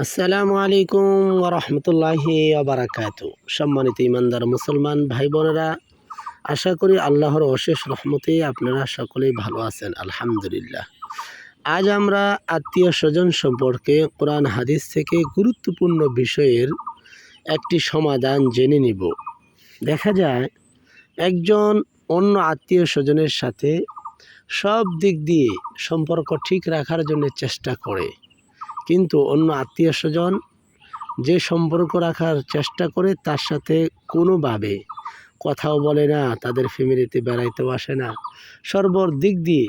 আসসালামু আলাইকুম রহমতুল্লাহি আবরাকাত সম্মানিত ইমানদার মুসলমান ভাই বোনেরা আশা করি আল্লাহর অশেষ রহমতে আপনারা সকলেই ভালো আছেন, আলহামদুলিল্লাহ। আজ আমরা আত্মীয় স্বজন সম্পর্কে কোরআন হাদিস থেকে গুরুত্বপূর্ণ বিষয়ের একটি সমাধান জেনে নিব। দেখা যায়, একজন অন্য আত্মীয় স্বজনের সাথে সব দিক দিয়ে সম্পর্ক ঠিক রাখার জন্য চেষ্টা করে। কিন্তু অন্য আত্মীয় স্বজন যে সম্পর্ক রাখার চেষ্টা করে তার সাথে কোনোভাবে কথাও বলে না, তাদের ফ্যামিলিতে বেড়াইতেও আসে না। সর্বর দিক দিয়ে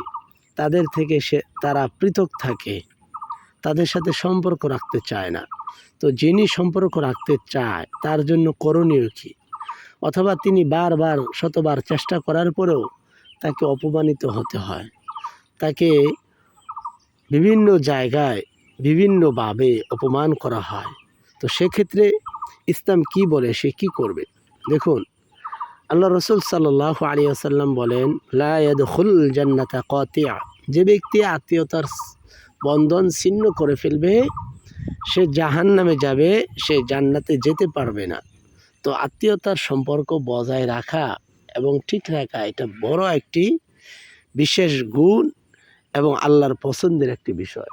তাদের থেকে সে, তারা পৃথক থাকে, তাদের সাথে সম্পর্ক রাখতে চায় না। তো যিনি সম্পর্ক রাখতে চায়, তার জন্য করণীয় কী? অথবা তিনি বারবার, শতবার চেষ্টা করার পরেও তাকে অপমানিত হতে হয়। তাকে বিভিন্ন জায়গায় বিভিন্নভাবে অপমান করা হয়। তো সেক্ষেত্রে ইসলাম কি বলে, সে কি করবে? দেখুন, আল্লাহ রসুল সাল্লাহ আলী আসাল্লাম বলেন লায়াদুল জান্নাতা কতিয়া যে ব্যক্তি আত্মীয়তার বন্ধন ছিন্ন করে ফেলবে, সে জাহান নামে যাবে, সে জান্নাতে যেতে পারবে না। তো আত্মীয়তার সম্পর্ক বজায় রাখা এবং ঠিক রাখা, এটা বড় একটি বিশেষ গুণ এবং আল্লাহর পছন্দের একটি বিষয়।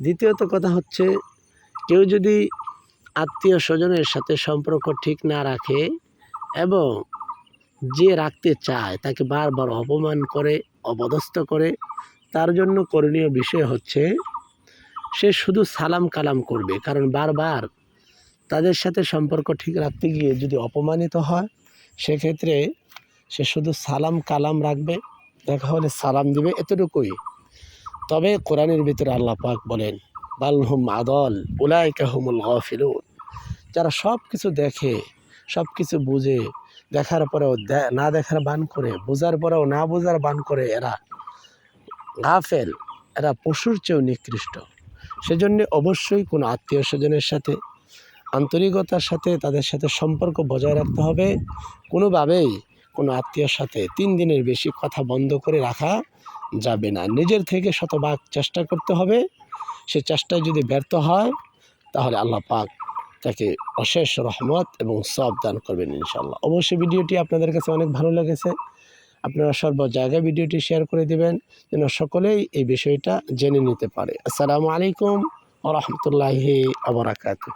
দ্বিতীয়ত কথা হচ্ছে, কেউ যদি আত্মীয় স্বজনের সাথে সম্পর্ক ঠিক না রাখে এবং যে রাখতে চায় তাকে বারবার অপমান করে, অপদস্থ করে, তার জন্য করণীয় বিষয় হচ্ছে, সে শুধু সালাম কালাম করবে। কারণ বারবার তাদের সাথে সম্পর্ক ঠিক রাখতে গিয়ে যদি অপমানিত হয়, সেক্ষেত্রে সে শুধু সালাম কালাম রাখবে, দেখা হলে সালাম দিবে, এতটুকুই। তবে কোরআনের ভিতরে আল্লাহ পাক বলেন বালহুম আদল, উলাইকা হুমুল গফিলুন। যারা সব কিছু দেখে সব কিছু বুঝে, দেখার পরেও না দেখার বান করে, বোঝার পরেও না বোঝার বান করে, এরা গাফেল, এরা পশুর চেয়েও নিকৃষ্ট। সেজন্য অবশ্যই কোনো আত্মীয় স্বজনের সাথে, আন্তরিকতার সাথে তাদের সাথে সম্পর্ক বজায় রাখতে হবে। কোনোভাবেই কোনো আত্মীয়র সাথে তিন দিনের বেশি কথা বন্ধ করে রাখা যাবে না। নিজের থেকে শতভাগ চেষ্টা করতে হবে। সে চেষ্টায় যদি ব্যর্থ হয়, তাহলে আল্লাহ পাক তাকে অশেষ রহমত এবং সব দান করবেন ইনশাল্লাহ অবশ্যই ভিডিওটি আপনাদের কাছে অনেক ভালো লেগেছে। আপনারা সর্ব জায়গায় ভিডিওটি শেয়ার করে দেবেন যেন সকলেই এই বিষয়টা জেনে নিতে পারে। আসসালামু আলাইকুম ও রহমতুল্লাহি আবরাকাতু